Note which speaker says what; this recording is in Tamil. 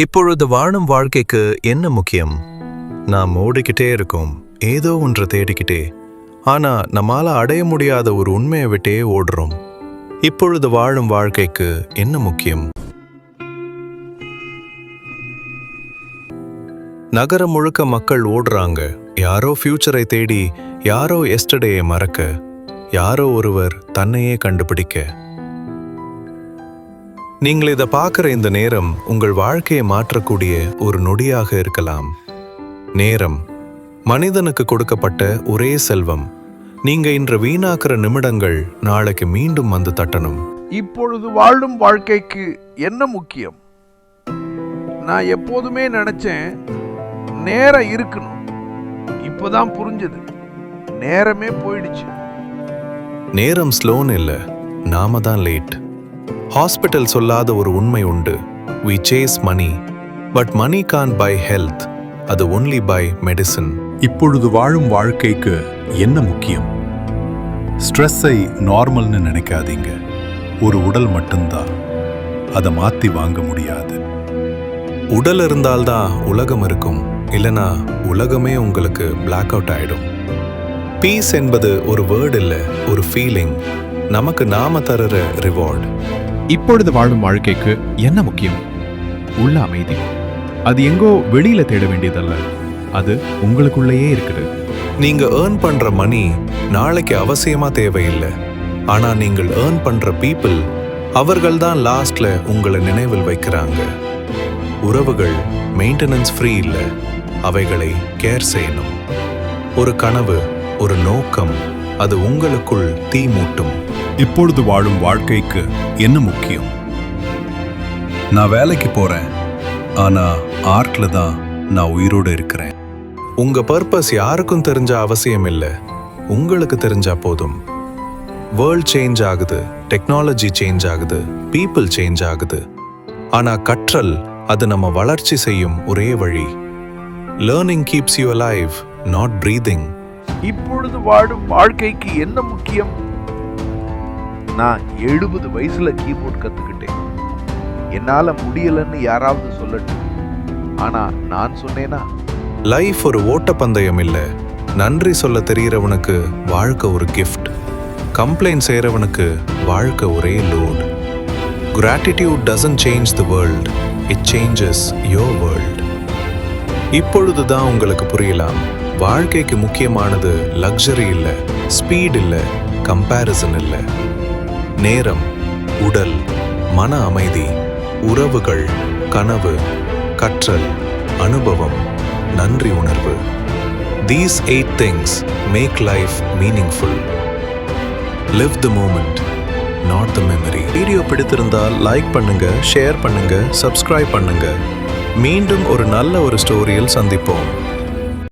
Speaker 1: இப்பொழுது வாழும் வாழ்க்கைக்கு என்ன முக்கியம்? நாம் ஓடிக்கிட்டே இருக்கோம் ஏதோ ஒன்று தேடிக்கிட்டே. ஆனா நம்மால அடைய முடியாத ஒரு உண்மையை விட்டே ஓடுறோம். இப்பொழுது வாழும் வாழ்க்கைக்கு என்ன முக்கியம்? நகரம் முழுக்க மக்கள் ஓடுறாங்க. யாரோ ஃபியூச்சரை தேடி யாரோ எஸ்டர்டேயை மறக்க யாரோ ஒருவர் தன்னையே கண்டுபிடிக்க. நீங்கள் இதை பார்க்குற இந்த நேரம் உங்கள் வாழ்க்கையை மாற்றக்கூடிய ஒரு நொடியாக இருக்கலாம். நேரம் மனிதனுக்கு கொடுக்கப்பட்ட ஒரே செல்வம். நீங்க இன்று வீணாக்குற நிமிடங்கள் நாளைக்கு மீண்டும் வந்து தட்டணும்.
Speaker 2: இப்பொழுது வாழும் வாழ்க்கைக்கு என்ன முக்கியம்? நான் எப்போதுமே நினைச்சேன் நேரம் இருக்கணும். இப்போதான் புரிஞ்சது. நேரமே போயிடுச்சு.
Speaker 1: நேரம் ஸ்லோன் இல்ல நாம தான் லேட் ஹாஸ்பிட்டல் சொல்லாத ஒரு உண்மை உண்டு. We chase money but money can buy health அது ஒன்லி பை மெடிசன்
Speaker 3: இப்பொழுது வாழும் வாழ்க்கைக்கு என்ன முக்கியம்? ஸ்ட்ரெஸ்ஸை நார்மல்னு நினைக்காதீங்க. ஒரு உடல் மட்டும்தான். அதை மாத்தி வாங்க முடியாது.
Speaker 1: உடல் இருந்தால்தான் உலகம் இருக்கும். இல்லனா உலகமே உங்களுக்கு பிளாக் அவுட் ஆயிடும். பீஸ் என்பது ஒரு வேர்டு இல்ல ஒரு ஃபீலிங் நமக்கு நாம தருற ரிவார்ட்
Speaker 4: இப்பொழுது வாழும் வாழ்க்கைக்கு என்ன முக்கியம்? உள்ள அமைதி. அது எங்கோ வெளியில தேட வேண்டியதல்ல. அது உங்களுக்குள்ளேயே இருக்குது.
Speaker 1: நீங்க ஏர்ன் பண்ற மணி நாளைக்கு அவசியமா தேவையில்லை. ஆனா நீங்கள் ஏர்ன் பண்ற பீப்புள் அவர்கள் தான் லாஸ்ட்ல உங்களை நினைவில் வைக்கிறாங்க. உறவுகள் மெயின்டெனன்ஸ் ஃப்ரீ இல்ல. அவைகளை கேர் செய்யணும். ஒரு கனவு ஒரு நோக்கம் அது உங்களுக்குள் தீ மூட்டும்.
Speaker 3: இப்பொழுது வாழும் வாழ்க்கைக்கு என்ன முக்கியம்? நான் வேலைக்கு போறேன். ஆனா ஆர்ட்ல தான் நான் உயிரோடு இருக்கிறேன்.
Speaker 1: உங்க பர்பஸ் யாருக்கும் தெரிஞ்ச அவசியம் இல்லை. உங்களுக்கு தெரிஞ்சா போதும். வேர்ல்ட் சேஞ்ச் ஆகுது டெக்னாலஜி சேஞ்ச் ஆகுது பீப்புள் சேஞ்ச் ஆகுது. ஆனா கற்றல் அது நம்ம வளர்ச்சி செய்யும் ஒரே வழி. Learning keeps you alive not breathing
Speaker 2: இப்பொழுது வாழும் வாழ்க்கைக்கு என்ன முக்கியம்? நான் எழுபது வயசுல கீபோர்ட் கத்துக்கிட்டேன். என்னால முடியலன்னு யாராவது சொல்லட்டும். ஆனா நான் சொன்னேனா?
Speaker 1: லைஃப் ஒரு ஓட்டப்பந்தயம் இல்ல. நன்றி சொல்ல தெரியறவனுக்கு வாழ்க்கை ஒரு கிஃப்ட் கம்ப்ளைண்ட் செய்கிறவனுக்கு வாழ்க்கை ஒரே load gratitude doesn't change the world it changes your world இப்பொழுது தான் உங்களுக்கு புரியலாம். வாழ்க்கைக்கு முக்கியமானது லக்ஸரி இல்லை ஸ்பீட் இல்லை கம்பேரிசன் இல்லை. நேரம் உடல் மன அமைதி உறவுகள் கனவு கற்றல் அனுபவம் நன்றி உணர்வு. These eight things make life meaningful live the moment not the memory video பிடித்திருந்தால் லைக் பண்ணுங்க ஷேர் பண்ணுங்க சப்ஸ்கிரைப் பண்ணுங்க. மீண்டும் ஒரு நல்ல ஒரு ஸ்டோரியில் சந்திப்போம்.